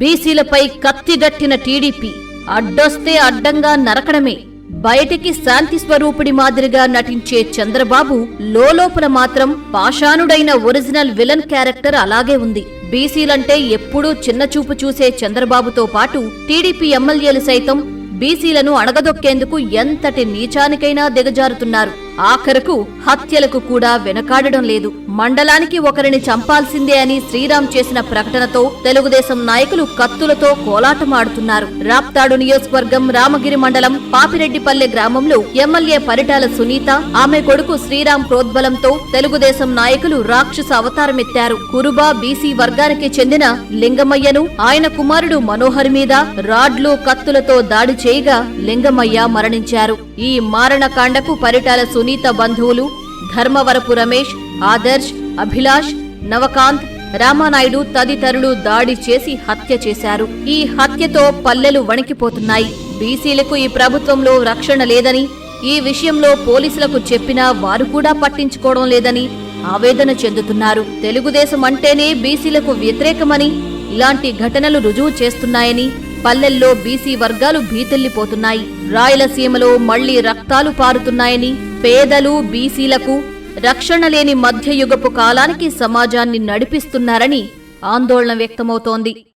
బీసీలపై కత్తిగట్టిన TDP అడ్డొస్తే అడ్డంగా నరకడమే. బయటికి శాంతి స్వరూపుడి మాదిరిగా నటించే చంద్రబాబు లోలోపల మాత్రం పాషాణుడైన ఒరిజినల్ విలన్ క్యారెక్టర్ అలాగే ఉంది. బీసీలంటే ఎప్పుడూ చిన్నచూపు చూసే చంద్రబాబుతో పాటు టీడీపీ ఎమ్మెల్యేలు సైతం బీసీలను అణగదొక్కేందుకు ఎంతటి నీచానికైనా దిగజారుతున్నారు. ఆఖరకు హత్యలకు కూడా వెనకాడడం లేదు. మండలానికి ఒకరిని చంపాల్సిందే అని శ్రీరామ్ చేసిన ప్రకటనతో తెలుగుదేశం నాయకులు కత్తులతో కోలాటమాడుతున్నారు. రాప్తాడు నియోజకవర్గం రామగిరి మండలం పాపిరెడ్డిపల్లె గ్రామంలో ఎమ్మెల్యే పరిటాల సునీత ఆమె కొడుకు శ్రీరామ్ ప్రోద్బలంతో తెలుగుదేశం నాయకులు రాక్షస అవతారమెత్తారు. కురుబా బీసీ వర్గానికి చెందిన లింగమయ్యను ఆయన కుమారుడు మనోహర్ మీద రాడ్లు కత్తులతో దాడి చేయగా లింగమయ్య మరణించారు. ఈ మారణకాండకు పరిటాల సునీత బంధువులు ధర్మవరపు రమేష్ ఆదర్శ్ అభిలాష్ నవకాంత్ రామానాయుడు తదితరులు దాడి చేసి హత్య చేశారు. ఈ హత్యతో పల్లెలు వణికిపోతున్నాయి. బీసీలకు ఈ ప్రభుత్వంలో రక్షణ లేదని ఈ విషయంలో పోలీసులకు చెప్పినా వారు కూడా పట్టించుకోవడం లేదని ఆవేదన చెందుతున్నారు. తెలుగుదేశం అంటేనే బీసీలకు వ్యతిరేకమని ఇలాంటి ఘటనలు రుజువు చేస్తున్నాయని పల్లెల్లో బీసీ వర్గాలు భీతిల్లిపోతున్నాయి. రాయలసీమలో మళ్ళీ రక్తాలు పారుతున్నాయని పేదలు బీసీలకు రక్షణ లేని మధ్యయుగపు కాలానికి సమాజాన్ని నడిపిస్తున్నారని ఆందోళన వ్యక్తమవుతోంది.